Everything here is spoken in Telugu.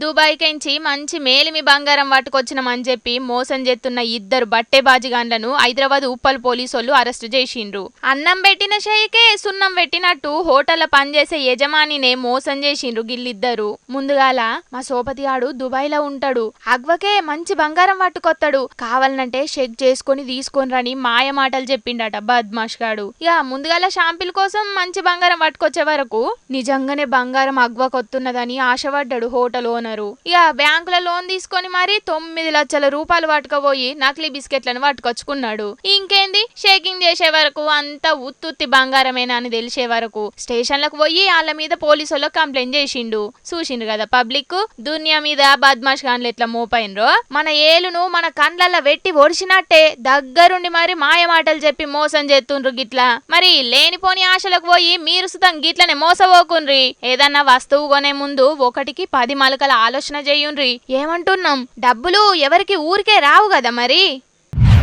దుబాయ్ కెంచి మంచి మేలిమి బంగారం పట్టుకొచ్చినమని చెప్పి మోసం చేస్తున్న ఇద్దరు బట్టే బాజిగాన్లను హైదరాబాద్ ఉప్పల్ పోలీసులు అరెస్ట్ చేసిండ్రు. అన్నం పెట్టిన షేకే సున్నం పెట్టినట్టు హోటల్ పనిచేసే యజమానినే మోసం చేసిండ్రు గిల్లిద్దరు ముందుగాల మా సోపతి ఆడు దుబాయ్లో ఉంటాడు. అగ్వకే మంచి బంగారం పట్టుకొత్తాడు కావాలనంటే చెక్ చేసుకొని తీసుకొని రని మాయ మాటలు చెప్పిండట బద్మాష్ గాడు. ఇక ముందుగాల షాంపిల్ కోసం మంచి బంగారం పట్టుకొచ్చే వరకు నిజంగానే బంగారం అగ్వకొత్తున్నదని ఆశపడ్డాడు హోటల్ ఓనర్. ఇక బ్యాంకుల లోన్ తీసుకొని మరి తొమ్మిది లక్షల రూపాయలు పట్టుకపోయి నకిలీ బిస్కెట్లను పట్టుకొచ్చుకున్నాడు. ఇంకేంది? షేకింగ్ చేసే వరకు అంతా ఉత్తుత్తి బంగారమేనా అని తెలిసే వరకు స్టేషన్లకు పోయి వాళ్ళ మీద పోలీసులకు కంప్లైంట్ చేసిండు. చూసిండు కదా పబ్లిక్? దునియా మీద బద్మాష్ గాన్లు ఎట్లా మోపైనరో? మన ఏలును మన కండ్లల్లో వెట్టి ఒడిచినట్టే దగ్గరుండి మరి మాయమాటలు చెప్పి మోసం చేస్తుండ్రు గిట్లా. మరి లేనిపోని ఆశలకు పోయి మీరు సుతం గిట్లనే మోసపోకుండ్రి. ఏదన్నా వస్తువు కొనే ముందు ఒకటికి పది మలకల ఆలోచన చేయుండ్రి. ఏమంటున్నాం? డబ్బులు ఎవరికి ఊరికే రావు కదా మరి?